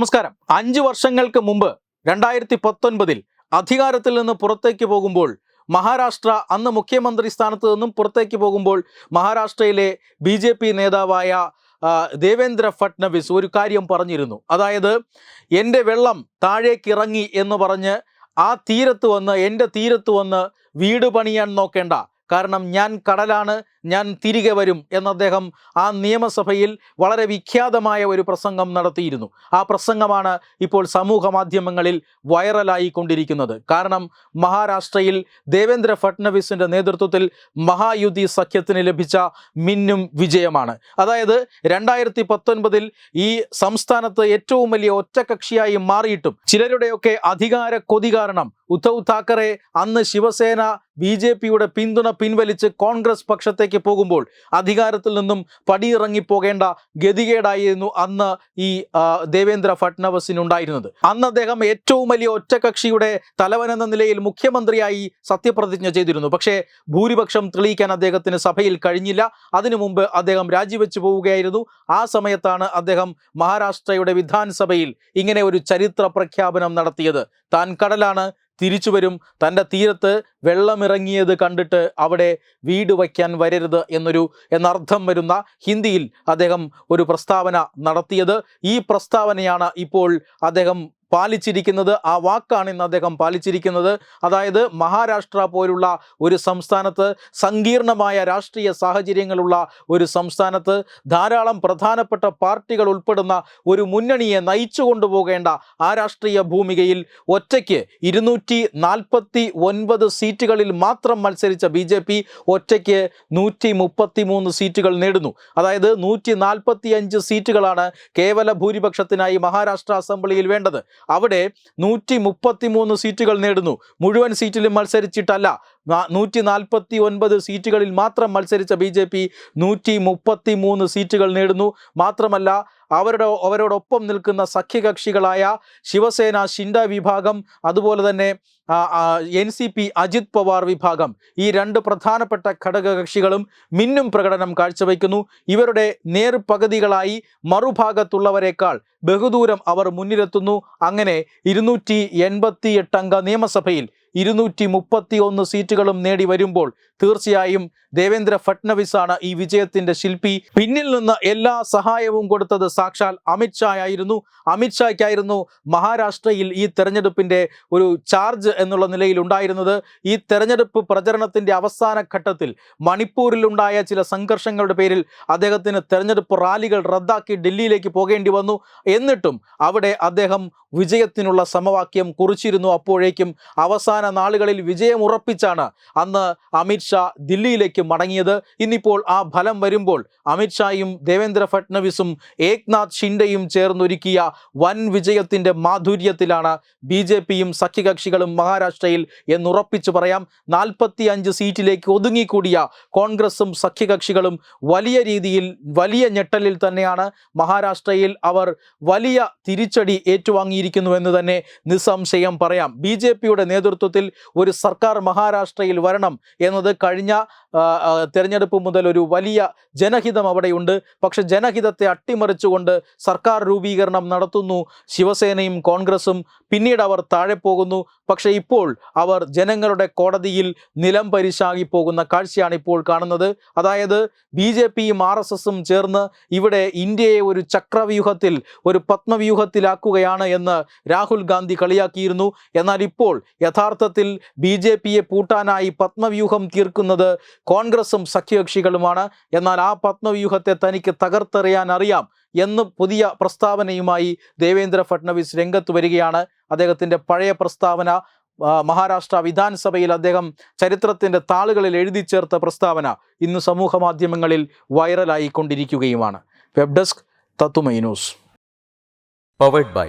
നമസ്കാരം അഞ്ചു വർഷങ്ങൾക്ക് മുമ്പ് രണ്ടായിരത്തി പത്തൊൻപതിൽ അധികാരത്തിൽ നിന്ന് പുറത്തേക്ക് പോകുമ്പോൾ മഹാരാഷ്ട്ര അന്ന് മുഖ്യമന്ത്രി സ്ഥാനത്ത് നിന്നും പുറത്തേക്ക് പോകുമ്പോൾ മഹാരാഷ്ട്രയിലെ ബി ജെ പി നേതാവായ ദേവേന്ദ്ര ഫട്നവിസ് ഒരു കാര്യം പറഞ്ഞിരുന്നു അതായത് എൻ്റെ വെള്ളം താഴേക്കിറങ്ങി എന്ന് പറഞ്ഞ് ആ തീരത്ത് വന്ന് എൻ്റെ തീരത്ത് വന്ന് വീട് പണിയാൻ നോക്കേണ്ട കാരണം ഞാൻ കടലാണ് ഞാൻ തിരികെ വരും എന്ന് അദ്ദേഹം ആ നിയമസഭയിൽ വളരെ വിഖ്യാതമായ ഒരു പ്രസംഗം നടത്തിയിരുന്നു ആ പ്രസംഗമാണ് ഇപ്പോൾ സമൂഹ മാധ്യമങ്ങളിൽ വൈറലായിക്കൊണ്ടിരിക്കുന്നത് കാരണം മഹാരാഷ്ട്രയിൽ ദേവേന്ദ്ര ഫട്നവിസിൻ്റെ നേതൃത്വത്തിൽ മഹായുതി സഖ്യത്തിന് ലഭിച്ച മിന്നും വിജയമാണ് അതായത് രണ്ടായിരത്തി പത്തൊൻപതിൽ ഈ സംസ്ഥാനത്ത് ഏറ്റവും വലിയ ഒറ്റകക്ഷിയായി മാറിയിട്ടും ചിലരുടെയൊക്കെ അധികാര കൊതി കാരണം ഉദ്ധവ് താക്കറെ അന്ന് ശിവസേന ബി പിയുടെ പിന്തുണ പിൻവലിച്ച് കോൺഗ്രസ് പക്ഷത്തെ സ്ഥാനത്തേക്ക് പോകുമ്പോൾ അധികാരത്തിൽ നിന്നും പടിയിറങ്ങിപ്പോകേണ്ട ഗതികേടായിരുന്നു അന്ന് ഈ ദേവേന്ദ്ര ഉണ്ടായിരുന്നത് അന്ന് അദ്ദേഹം ഏറ്റവും വലിയ ഒറ്റകക്ഷിയുടെ തലവൻ എന്ന നിലയിൽ മുഖ്യമന്ത്രിയായി സത്യപ്രതിജ്ഞ ചെയ്തിരുന്നു പക്ഷേ ഭൂരിപക്ഷം തെളിയിക്കാൻ അദ്ദേഹത്തിന് സഭയിൽ കഴിഞ്ഞില്ല അതിനു മുമ്പ് അദ്ദേഹം രാജിവെച്ചു പോവുകയായിരുന്നു ആ സമയത്താണ് അദ്ദേഹം മഹാരാഷ്ട്രയുടെ വിധാൻസഭയിൽ ഇങ്ങനെ ഒരു ചരിത്ര പ്രഖ്യാപനം നടത്തിയത് താൻ കടലാണ് തിരിച്ചു വരും തൻ്റെ തീരത്ത് വെള്ളമിറങ്ങിയത് കണ്ടിട്ട് അവിടെ വീട് വയ്ക്കാൻ വരരുത് എന്നൊരു എന്നർത്ഥം വരുന്ന ഹിന്ദിയിൽ അദ്ദേഹം ഒരു പ്രസ്താവന നടത്തിയത് ഈ പ്രസ്താവനയാണ് ഇപ്പോൾ അദ്ദേഹം പാലിച്ചിരിക്കുന്നത് ആ വാക്കാണ് ഇന്ന് അദ്ദേഹം പാലിച്ചിരിക്കുന്നത് അതായത് മഹാരാഷ്ട്ര പോലുള്ള ഒരു സംസ്ഥാനത്ത് സങ്കീർണമായ രാഷ്ട്രീയ സാഹചര്യങ്ങളുള്ള ഒരു സംസ്ഥാനത്ത് ധാരാളം പ്രധാനപ്പെട്ട പാർട്ടികൾ ഉൾപ്പെടുന്ന ഒരു മുന്നണിയെ നയിച്ചു കൊണ്ടുപോകേണ്ട ആ രാഷ്ട്രീയ ഭൂമികയിൽ ഒറ്റയ്ക്ക് ഇരുന്നൂറ്റി നാൽപ്പത്തി ഒൻപത് സീറ്റുകളിൽ മാത്രം മത്സരിച്ച ബി ജെ പി ഒറ്റയ്ക്ക് നൂറ്റി മുപ്പത്തി മൂന്ന് സീറ്റുകൾ നേടുന്നു അതായത് നൂറ്റി നാൽപ്പത്തി അഞ്ച് സീറ്റുകളാണ് കേവല ഭൂരിപക്ഷത്തിനായി മഹാരാഷ്ട്ര അസംബ്ലിയിൽ വേണ്ടത് അവിടെ നൂറ്റി സീറ്റുകൾ നേടുന്നു മുഴുവൻ സീറ്റിലും മത്സരിച്ചിട്ടല്ല നൂറ്റി നാൽപ്പത്തി ഒൻപത് സീറ്റുകളിൽ മാത്രം മത്സരിച്ച ബി ജെ പി നൂറ്റി മുപ്പത്തി മൂന്ന് സീറ്റുകൾ നേടുന്നു മാത്രമല്ല അവരുടെ അവരോടൊപ്പം നിൽക്കുന്ന സഖ്യകക്ഷികളായ ശിവസേന ഷിൻഡ വിഭാഗം അതുപോലെ തന്നെ N C P Ajit Pawar വിഭാഗം ഈ രണ്ട് പ്രധാനപ്പെട്ട ഘടകകക്ഷികളും മിന്നും പ്രകടനം കാഴ്ചവെക്കുന്നു ഇവരുടെ നേർപകുതികളായി മറുഭാഗത്തുള്ളവരെക്കാൾ ബഹുദൂരം അവർ മുന്നിലെത്തുന്നു അങ്ങനെ ഇരുന്നൂറ്റി എൺപത്തി എട്ടംഗ നിയമസഭയിൽ ഇരുന്നൂറ്റി മുപ്പത്തി ഒന്ന് സീറ്റുകളും നേടി വരുമ്പോൾ തീർച്ചയായും ദേവേന്ദ്ര ഫട്നവിസാണ് ഈ വിജയത്തിന്റെ ശില്പി പിന്നിൽ നിന്ന് എല്ലാ സഹായവും കൊടുത്തത് സാക്ഷാൽ അമിത്ഷാ ആയിരുന്നു അമിത്ഷായ്ക്കായിരുന്നു മഹാരാഷ്ട്രയിൽ ഈ തെരഞ്ഞെടുപ്പിന്റെ ഒരു ചാർജ് എന്നുള്ള നിലയിൽ ഉണ്ടായിരുന്നത് ഈ തെരഞ്ഞെടുപ്പ് പ്രചരണത്തിന്റെ അവസാന ഘട്ടത്തിൽ മണിപ്പൂരിലുണ്ടായ ചില സംഘർഷങ്ങളുടെ പേരിൽ അദ്ദേഹത്തിന് തെരഞ്ഞെടുപ്പ് റാലികൾ റദ്ദാക്കി ഡൽഹിയിലേക്ക് പോകേണ്ടി വന്നു എന്നിട്ടും അവിടെ അദ്ദേഹം വിജയത്തിനുള്ള സമവാക്യം കുറിച്ചിരുന്നു അപ്പോഴേക്കും അവസാന നാളുകളിൽ വിജയം ഉറപ്പിച്ചാണ് അന്ന് അമിത്ഷാ ദില്ലിയിലേക്ക് മടങ്ങിയത് ഇന്നിപ്പോൾ ആ ഫലം വരുമ്പോൾ അമിത്ഷായും ദേവേന്ദ്ര ഫട്നവിസും ഏക്നാഥ് ഷിൻഡെയും ചേർന്നൊരുക്കിയ വൻ വിജയത്തിൻ്റെ മാധുര്യത്തിലാണ് ബി ജെ പിയും സഖ്യകക്ഷികളും മഹാരാഷ്ട്രയിൽ എന്നുറപ്പിച്ചു പറയാം നാൽപ്പത്തി അഞ്ച് സീറ്റിലേക്ക് ഒതുങ്ങിക്കൂടിയ കോൺഗ്രസും സഖ്യകക്ഷികളും വലിയ രീതിയിൽ വലിയ ഞെട്ടലിൽ തന്നെയാണ് മഹാരാഷ്ട്രയിൽ അവർ വലിയ തിരിച്ചടി ഏറ്റുവാങ്ങി തുടങ്ങിയിരിക്കുന്നു എന്ന് തന്നെ നിസ്സംശയം പറയാം ബി ജെ പിയുടെ നേതൃത്വത്തിൽ ഒരു സർക്കാർ മഹാരാഷ്ട്രയിൽ വരണം എന്നത് കഴിഞ്ഞ തെരഞ്ഞെടുപ്പ് മുതൽ ഒരു വലിയ ജനഹിതം അവിടെയുണ്ട് പക്ഷെ ജനഹിതത്തെ അട്ടിമറിച്ചുകൊണ്ട് സർക്കാർ രൂപീകരണം നടത്തുന്നു ശിവസേനയും കോൺഗ്രസും പിന്നീട് അവർ താഴെ പോകുന്നു പക്ഷേ ഇപ്പോൾ അവർ ജനങ്ങളുടെ കോടതിയിൽ നിലം പരിശാകി പോകുന്ന കാഴ്ചയാണ് ഇപ്പോൾ കാണുന്നത് അതായത് ബി ജെ പിയും ആർ എസ് എസും ചേർന്ന് ഇവിടെ ഇന്ത്യയെ ഒരു ചക്രവ്യൂഹത്തിൽ ഒരു പത്മവ്യൂഹത്തിലാക്കുകയാണ് എന്ന് എന്ന് രാഹുൽ ഗാന്ധി കളിയാക്കിയിരുന്നു എന്നാൽ ഇപ്പോൾ യഥാർത്ഥത്തിൽ ബി ജെ പിയെ പൂട്ടാനായി പത്മവ്യൂഹം തീർക്കുന്നത് കോൺഗ്രസും സഖ്യകക്ഷികളുമാണ് എന്നാൽ ആ പത്മവ്യൂഹത്തെ തനിക്ക് തകർത്തെറിയാൻ അറിയാം എന്ന് പുതിയ പ്രസ്താവനയുമായി ദേവേന്ദ്ര ഫട്നവിസ് രംഗത്ത് വരികയാണ് അദ്ദേഹത്തിൻ്റെ പഴയ പ്രസ്താവന മഹാരാഷ്ട്ര വിധാൻസഭയിൽ അദ്ദേഹം ചരിത്രത്തിൻ്റെ താളുകളിൽ എഴുതി ചേർത്ത പ്രസ്താവന ഇന്ന് സമൂഹ മാധ്യമങ്ങളിൽ വൈറലായിക്കൊണ്ടിരിക്കുകയുമാണ് വെബ് ഡെസ്ക് തത്തുമൈ news powered by